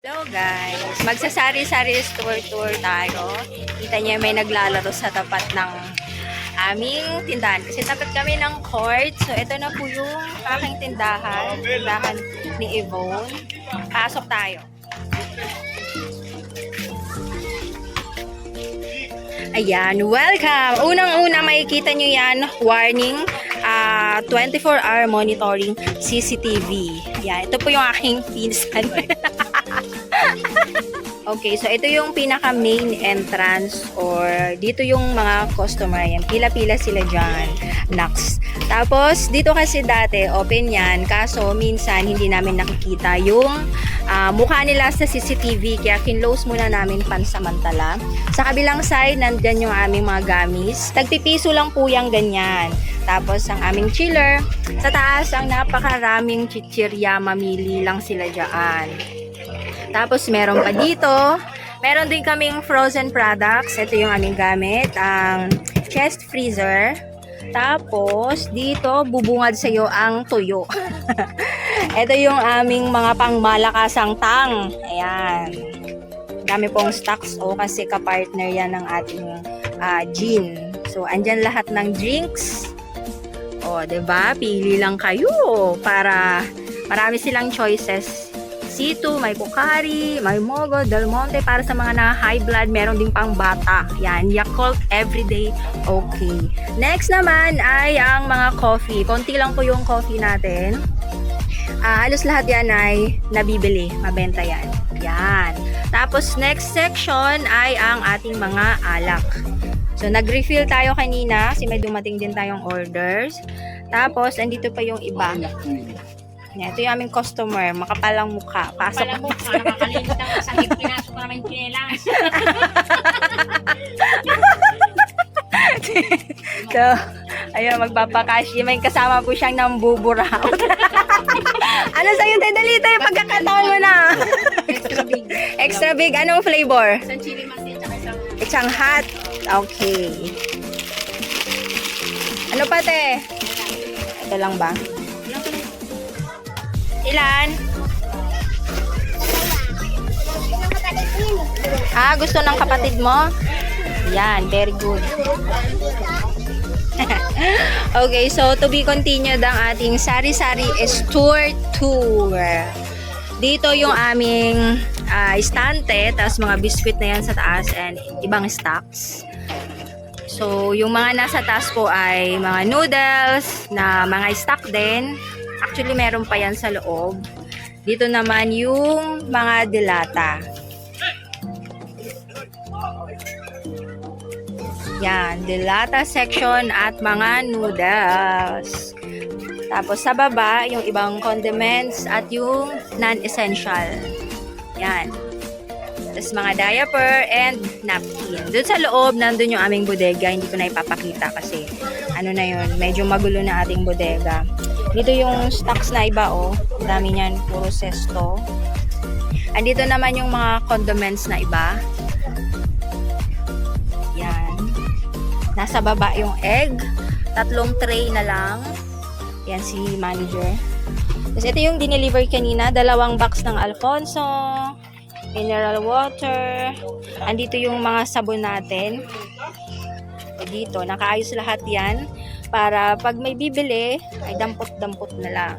Hello guys! Magsasari-sari store tour tayo. Kita niyo may naglalaro sa tapat ng aming tindahan. Kasi tapat kami ng court. So ito na po yung aking tindahan. Tindahan ni Yvonne. Pasok tayo. Ayan, welcome! Unang-una makikita nyo yan, warning, ah 24-hour monitoring CCTV. Yan, ito po yung aking pinsan. Okay, so ito yung pinaka main entrance or dito yung mga customer yan. Pila-pila sila dyan. Next. Tapos, dito kasi dati, open yan. Kaso, minsan, hindi namin nakikita yung ah, mukha nila sa CCTV. Kaya, kinlose muna namin pansamantala. Sa kabilang side, nandyan yung aming mga gamis. Tagpipiso lang po yung ganyan. Tapos, ang aming chiller. Sa taas, ang napakaraming chichirya. Mamili lang sila dyan. Tapos meron pa dito, meron din kaming frozen products. Ito yung aming gamit, ang chest freezer. Tapos dito bubungad sa iyo ang tuyo. Ito yung aming mga pangmalakasang tang. Ayan. Dami pong stocks o kasi kapartner yan ng ating ah, gin. So andyan lahat ng drinks. O, 'di ba? Pili lang kayo para marami silang choices. C2, may Pocari, may Mogo, Del Monte para sa mga na high blood, meron ding pang bata. Yan, Yakult everyday okay. Next naman ay ang mga coffee. Konti lang po yung coffee natin. Ah, halos lahat yan ay nabibili, mabenta yan. Yan. Tapos next section ay ang ating mga alak. So nag-refill tayo kanina kasi may dumating din tayong orders. Tapos andito pa yung iba. Ito yung aming customer, makapalang mukha. Pasok Pala mo, para makalimutan ko sa hip, pinasok naman yung chinelas. So, ayun, magpapakash. May kasama po siyang nambuburaw. ano sa'yo, te? Dali, te. Pagkakataon mo na. Extra big. Extra big. Anong flavor? Isang chili masin, tsaka isang... Isang hot. Okay. Ano pa, te? Ito lang ba? Ilan? Ah, gusto ng kapatid mo? Yan, very good. okay, so to be continued ang ating sari-sari store tour. Dito yung aming ah, estante, tapos mga biscuit na yan sa taas and ibang stocks. So, yung mga nasa taas po ay mga noodles na mga stock din. Actually, meron pa yan sa loob. Dito naman yung mga dilata. Yan, dilata section at mga noodles. Tapos sa baba, yung ibang condiments at yung non-essential. Yan. Tapos mga diaper and napkin. Doon sa loob, nandun yung aming bodega. Hindi ko na ipapakita kasi ano na yun, medyo magulo na ating bodega. Dito yung stocks na iba, oh. Dami niyan, puro sesto. Andito naman yung mga condiments na iba. Yan. Nasa baba yung egg. Tatlong tray na lang. Yan si manager. Tapos ito yung dineliver kanina. Dalawang box ng Alfonso. Mineral water. Andito yung mga sabon natin. O dito, nakaayos lahat yan. Para pag may bibili, ay dampot-dampot na lang.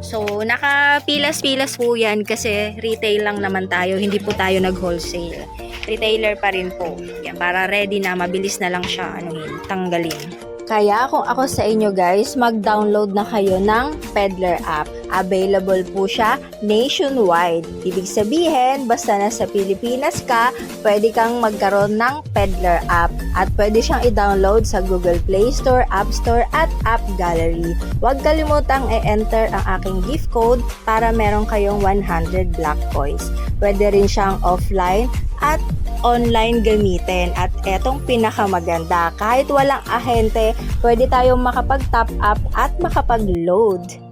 So, nakapilas-pilas po yan kasi retail lang naman tayo. Hindi po tayo nag-wholesale. Retailer pa rin po. Yan, para ready na, mabilis na lang siya anuhin, tanggalin. Kaya kung ako sa inyo guys, mag-download na kayo ng Peddler app. Available po siya nationwide. Ibig sabihin, basta nasa Pilipinas ka, pwede kang magkaroon ng Peddler app. At pwede siyang i-download sa Google Play Store, App Store, at App Gallery. Huwag kalimutang i-enter ang aking gift code para meron kayong 100 black coins. Pwede rin siyang offline at online gamitin. At etong pinakamaganda, kahit walang ahente, pwede tayong makapag-top up at makapag-load.